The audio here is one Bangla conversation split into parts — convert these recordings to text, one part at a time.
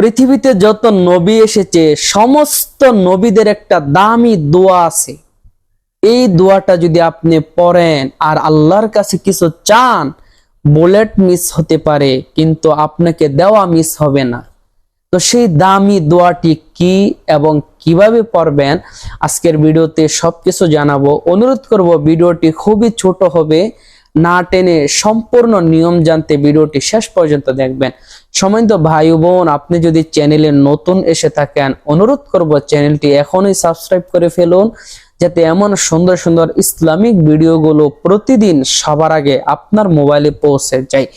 পৃথিবীতে যত নবী এসেছে, সমস্ত নবীদের একটা দামি দোয়া আছে। এই দোয়াটা যদি আপনি পড়েন আর আল্লাহর কাছে কিছু চান, বুলেট মিস হতে পারে, কিন্তু আপনাকে দেওয়া মিস হবে না। তো সেই দামি দোয়াটি কি এবং কীভাবে পড়বেন, আজকের ভিডিওতে সবকিছু জানাব। অনুরোধ করব, ভিডিওটি খুবই ছোট হবে। না টেনে সম্পূর্ণ নিয়ম জানতে ভিডিওটি শেষ পর্যন্ত দেখবেন। সময়ত ভাই বোন, আপনি যদি চ্যানেলে নতুন এসে থাকেন, অনুরোধ করব চ্যানেলটি এখনই সাবস্ক্রাইব করে ফেলুন, যাতে এমন সুন্দর সুন্দর ইসলামিক ভিডিওগুলো প্রতিদিন সবার আগে আপনার মোবাইলে পৌঁছে যায়।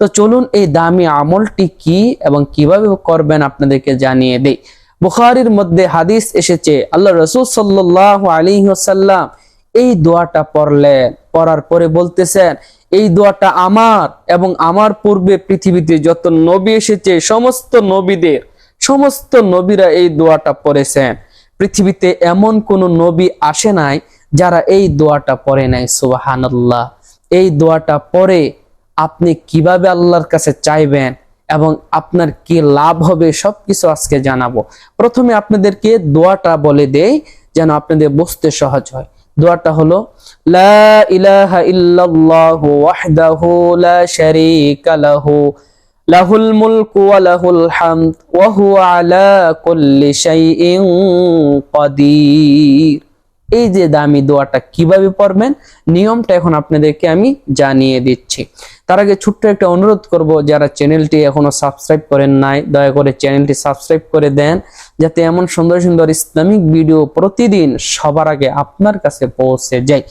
তো চলুন এই দামি আমলটি কি এবং কীভাবে করবেন আপনাদেরকে জানিয়ে দেই। বুখারির মধ্যে হাদিস এসেছে, আল্লাহ রসুল সাল্লাহ আলী সাল্লাম এই দোয়াটা পড়লেন পড়ার পরে বলতেছেন, এই দোয়াটা আমার এবং আমার পূর্বে পৃথিবীতে যত নবী এসেছে, সমস্ত নবীদের, সমস্ত নবীরা এই দোয়াটা পড়েছেন। পৃথিবীতে এমন কোন নবী আসে নাই যারা এই দোয়াটা পড়ে নাই। সুবাহান্লাহ এই দোয়াটা পড়ে আপনি কীভাবে আল্লাহর কাছে চাইবেন এবং আপনার কি লাভ হবে সবকিছু আজকে জানাব। প্রথমে আপনাদেরকে দোয়াটা বলে দেই, যেন আপনাদের বুঝতে সহজ হয়। দোয়াটা হলো, লা ইলাহা ইল্লাল্লাহু ওয়াহদাহু লা শারীকা লাহু, লাহুল মুলকু ওয়া লাহুল হামদ, ওয়া হুয়া আলা কুল্লি শাইইন কাদির। এই যে দামি দোয়াটা কীভাবে পড়বেন, নিয়মটা এখন আপনাদেরকে আমি জানিয়ে দিচ্ছি। তার আগে ছোট্ট একটা অনুরোধ করব, যারা চ্যানেলটি এখনও সাবস্ক্রাইব করেন নাই, দয়া করে চ্যানেলটি সাবস্ক্রাইব করে দেন, যাতে এমন সুন্দর সুন্দর ইসলামিক ভিডিও প্রতিদিন সবার আগে আপনার কাছে পৌঁছে যায়।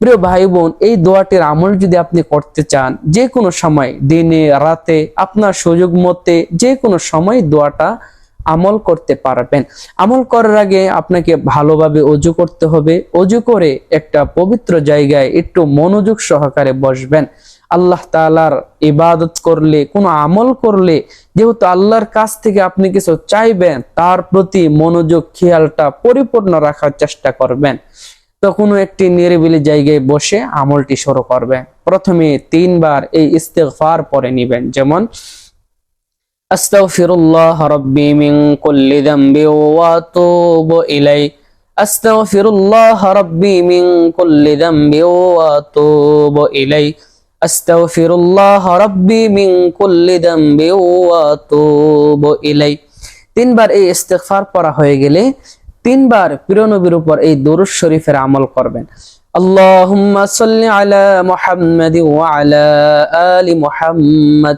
প্রিয় ভাই বোন এই দোয়াটির আমল যদি আপনি করতে চান, যে কোনো সময়, দিনে, রাতে, আপনার সুযোগ মতে, যে কোনো সময় দোয়াটা আমল করতে পারবেন। আমল করার আগে আপনাকে ভালোভাবে অজু করতে হবে। অজু করে একটা পবিত্র জায়গায় একটু মনোযোগ সহকারে বসবেন। আল্লাহ তালার ইবাদত করলে, কোনো আমল করলে, যেহেতু আল্লাহর কাছ থেকে আপনি কিছু চাইবেন, তার প্রতি মনোযোগ, খেয়ালটা পরিপূর্ণ রাখার চেষ্টা করবেন। তো কোনো একটি নিরিবিলি জায়গায় বসে আমলটি শুরু করবেন। প্রথমে তিনবার এই ইস্তেফার পরে নিবেন। যেমন أستغفر الله ربي من كل ذنب وأتوب إليه أستغفر الله ربي من كل ذنب وأتوب إليه أستغفر الله ربي من كل ذنب وأتوب إليه তিনবার এই ইস্তেগফার পড়া হয়ে গেলে তিনবার প্রিয় নবীর উপর এই দরুদ শরীফের আমল করবেন আল্লাহুম্মা সাল্লি আলা মুহাম্মাদি ওয়া আলা আলি মুহাম্মাদ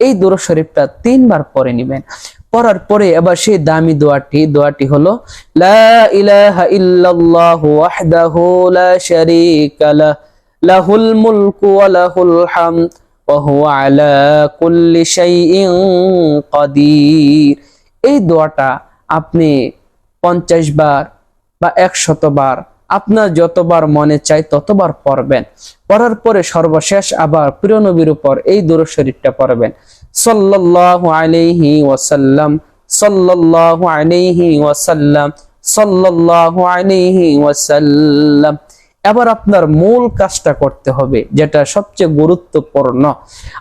এই দুরূদ শরীফটা তিনবার পরে নেবেন। পড়ার পরে এবার সেই দামি দোয়াটি দোয়াটি হলো, লা ইলাহা ইল্লাল্লাহু ওয়াহদাহু লা শারীকা লাহ লাহুল মুলকু ওয়া লাহুল হামদ, ওয়া হুয়া আলা কুল্লি শাইইন কাদির। এই দোয়াটা আপনি পঞ্চাশ বার বা একশত বার আপনার যতবার মনে চাই ততবার পড়বেন। পড়ার পরে সর্বশেষ আবার প্রিয় নবীর উপর এই দূর শরীরটা পড়বেন। সাল্লাল্লাহু আলাইহি ওয়াসাল্লাম, সাল্লাল্লাহু আলাইহি ওয়াসাল্লাম, সাল্লাল্লাহু আলাইহি ওয়াসাল্লাম। এবার আপনার মূল কাজটা করতে হবে, যেটা সবচেয়ে গুরুত্বপূর্ণ।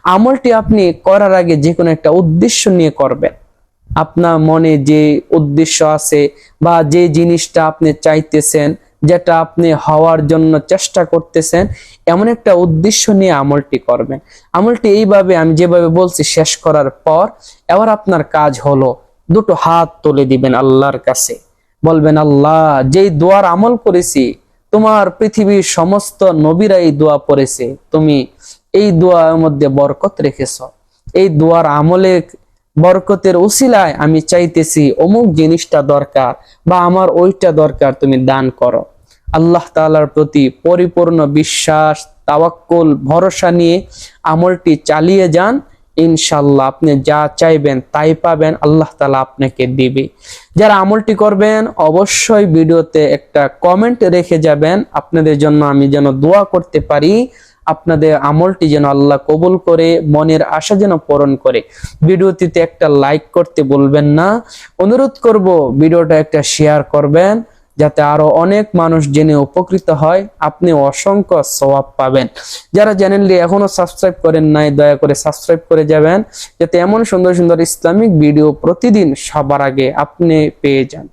আমলটি আপনি করার আগে যে কোনো একটা উদ্দেশ্য নিয়ে করবেন। আপনার মনে যে উদ্দেশ্য আছে বা যে জিনিসটা আপনি চাইতেছেন যেটা আপনি হওয়ার জন্য চেষ্টা করতেছেন, এমন একটা উদ্দেশ্য নিয়ে আমলটি করবেন। আমলটি এইভাবে আমি যেভাবে বলছি শেষ করার পর, এবার আপনার কাজ হলো দুটো হাত তুলে দিবেন আল্লাহর কাছে। বলবেন, আল্লাহ, যেই দোয়ার আমল করেছি, তোমার পৃথিবীর সমস্ত নবীরা এই দোয়া পড়েছে। তুমি এই দোয়ার মধ্যে বরকত রেখেছ। এই দোয়ার আমলে বরকতের উসিলায় আমি চাইতেছি অমুক জিনিসটা দরকার বা আমার ওইটা দরকার তুমি দান করো। আল্লাহ তালার প্রতি পরিপূর্ণ বিশ্বাস, তাওয়াক্কুল, ভরসা নিয়ে আমলটি চালিয়ে যান ইনশাল্লাহ আপনি যা চাইবেন তাই পাবেন, আল্লাহ তালা আপনাকে দিবে। যারা আমলটি করবেন, অবশ্যই ভিডিওতে একটা কমেন্ট রেখে যাবেন, আপনাদের জন্য আমি যেন দোয়া করতে পারি, আপনাদের আমলটি যেন আল্লাহ কবুল করে, মনের আশা যেন পূরণ করে। ভিডিওটিতে একটা লাইক করতে বলবেন না। অনুরোধ করব, ভিডিওটা একটা শেয়ার করবেন। যাতে আরও অনেক মানুষ জেনে উপকৃত হয়, আপনি অসংখ্য সওয়াব পাবেন। যারা চ্যানেলটি এখনও সাবস্ক্রাইব করেন নাই, দয়া করে সাবস্ক্রাইব করে যাবেন, যাতে এমন সুন্দর সুন্দর ইসলামিক ভিডিও প্রতিদিন সবার আগে আপনি পেয়ে যান।